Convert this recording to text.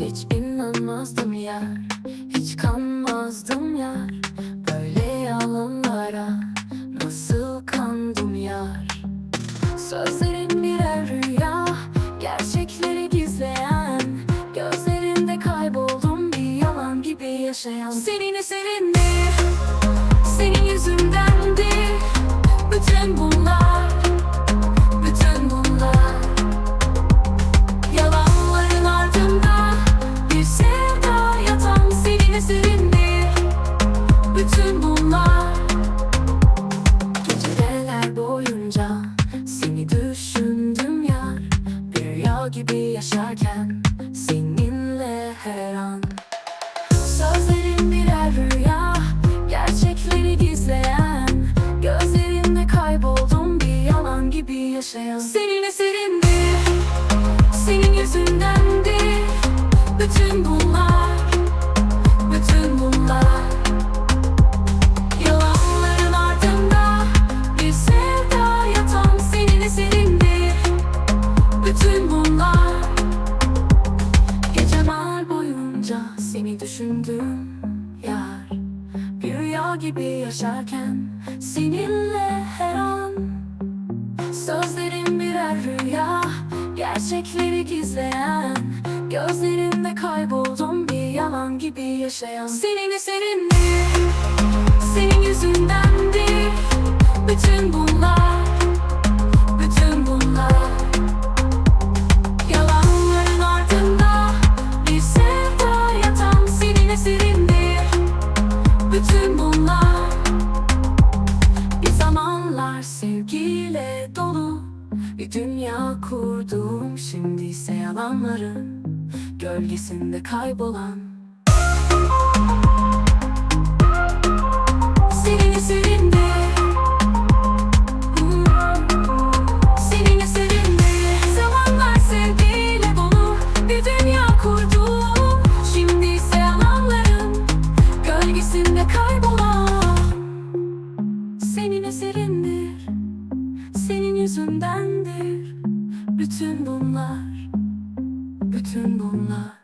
Hiç inanmazdım yar Hiç kanmazdım yar. Böyle yalanlara Nasıl kandım yar? Sözlerin birer rüya Gerçekleri gizleyen. Gözlerinde kayboldum bir yalan gibi yaşayan. Senin bunlar boyunca seni düşündüm yar. Bir rüya gibi yaşarken seninle her an. Sözlerin birer rüya Gerçekleri gizleyen. Gözlerinde kayboldum bir yalan gibi yaşayan. Senin eserindir Senin yüzündendir seni düşündüm. Yar Bir rüya gibi yaşarken seninle her an Sözlerin birer rüya Gerçekleri gizleyen Gözlerinde kayboldum bir yalan gibi yaşayan. Senin eserindir Bütün bunlar bir zamanlar sevgiyle dolu. Bir dünya kurdum Şimdi ise yalanların Gölgesinde kaybolan Gölgesinde kaybolan senin eserindir Senin yüzündendir. Bütün bunlar Bütün bunlar